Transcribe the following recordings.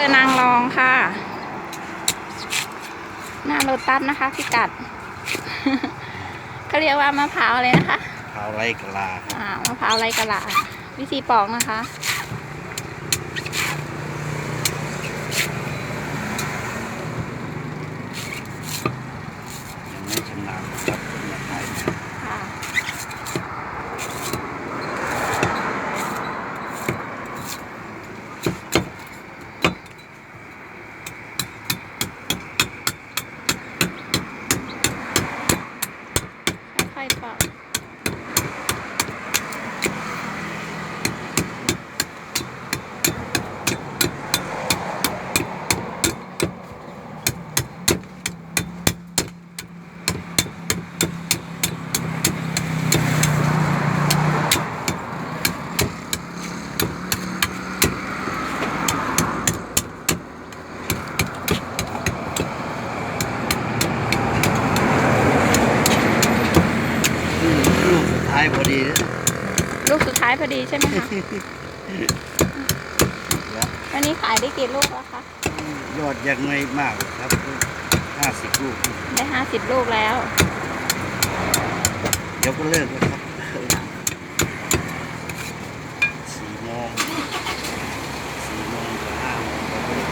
อร์นางรองค่ะ หน้าโรตัสนะคะพิกัดเขาเรียกว่ามะพร้าวเลยนะคะเท้าไร่กะลาครับอ่ามะพร้าวไรกะลา วิธีปอกนะคะยังไม่ชำนาญครับเป็นแบบไทย ค่ะ ค่อยๆปอก ลูกสุด ท้ายพอดีนะลูกสุดท้ายพอดีใช่ไหมคะแล้ววันนี้ขายได้กี่ลูกแล้วคะ ยอดยังไม่มากครับห้าสิบลูก ได้ห้าสิบลูกแล้ว เดี๋ยวก็เลิกแล้วครับสี่โมงสี่โมงถึงห้าโมงก็เลิก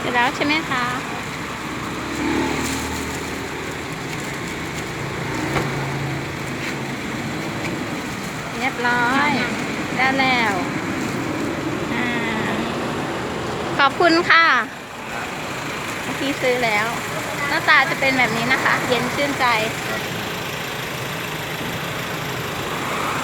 เสร็จ แล้วใช่ไหมคะเรียบร้อย ได้แล้วอขอบคุณค่ะที่ซื้อแล้ว หน้าตาจะเป็นแบบนี้นะคะ เย็นชื่นใจ